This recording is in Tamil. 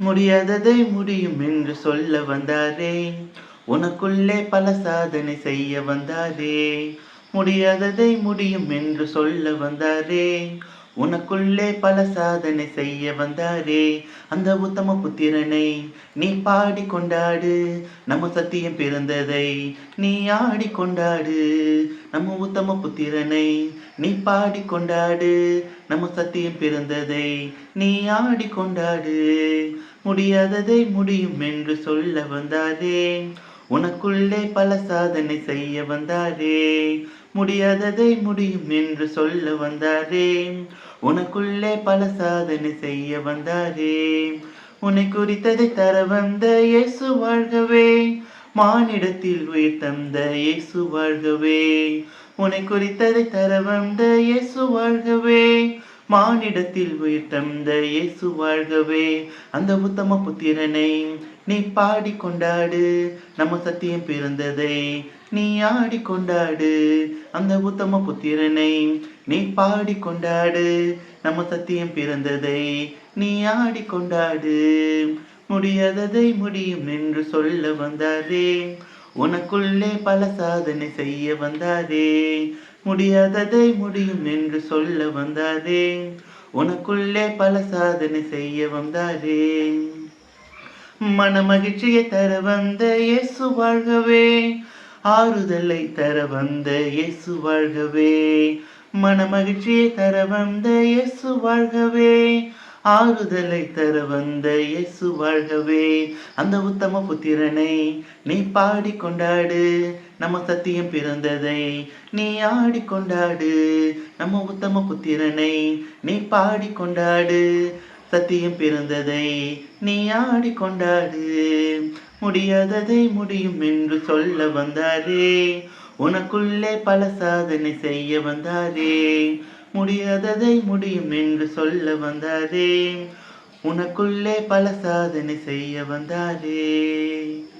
முடியாததை முடியும் என்று சொல்ல வந்தாரே. உனக்குள்ளே பல சாதனை செய்ய வந்தாரே. முடியாததை முடியும் என்று சொல்ல வந்தாரே. உனக்குள்ளே பல சாதனை செய்ய வந்தாரே. அந்த உத்தம புத்திரனை நீ பாடி கொண்டாடு. நம்ம சத்தியம் பிறந்ததை நீ ஆடி கொண்டாடு. நம்ம உத்தம புத்திரனை நீ பாடி கொண்டாடு. நம்ம சத்தியம் பிறந்ததை நீ ஆடி கொண்டாடு. முடியாததை முடியும் என்று சொல்ல வந்தாரே. உனக்குள்ளே பல சாதனை செய்ய வந்தாரே. முடியாததை முடியும் என்று சொல்ல வந்தாரே. உனக்குள்ளே பல சாதனை செய்ய வந்தாரே. உன்னை குறித்ததை தர வந்த இயேசு வாழ்கவே. மானிடத்தில் உயிர் தந்த இயேசு வாழ்கவே. உன்னை குறித்ததை தர வந்த இயேசு வாழ்கவே. மானிடத்தில் உயிர் தந்த இயேசு வாழ்கவே. அந்த உத்தம புத்திரனை நீ பாடி கொண்டாடு. நம்ம சத்தியம் பிறந்ததை நீ ஆடி கொண்டாடு. அந்த உத்தம புத்திரனை நீ பாடி கொண்டாடு. நம்ம சத்தியம் பிறந்ததை நீ ஆடி கொண்டாடு. முடியாததை முடியும் என்று சொல்ல வந்தாரே. உனக்குள்ளே பல சாதனை செய்ய வந்தாரே. முடியாததை முடியும் என்று சொல்ல வந்தாரே. உனக்குள்ளே பல சாதனை செய்ய வந்தாரே. மன மகிழ்ச்சியை தர வந்த இயேசு வாழ்கவே. ஆறுதலை தர வந்த இயேசு வாழ்கவே. மன மகிழ்ச்சியை தர வந்த இயேசு வாழ்கவே. ஆறுதலை தர வந்த இயேசு வாழ்கவே. அந்த உத்தம புத்திரனை நீ பாடி கொண்டாடு. நம்ம சத்தியம் பிறந்ததை நீ ஆடி கொண்டாடு. நம்ம உத்தம புத்திரனை நீ பாடி கொண்டாடு. சத்தியம் பிறந்ததை நீ ஆடி கொண்டாடு. முடியாததை முடியும் என்று சொல்ல வந்தாரே. உனக்குள்ளே பல சாதனை செய்ய வந்தாரே. முடியாததை முடியும் என்று சொல்ல வந்தாரே. உனக்குள்ளே பல சாதனை செய்ய வந்தாரே.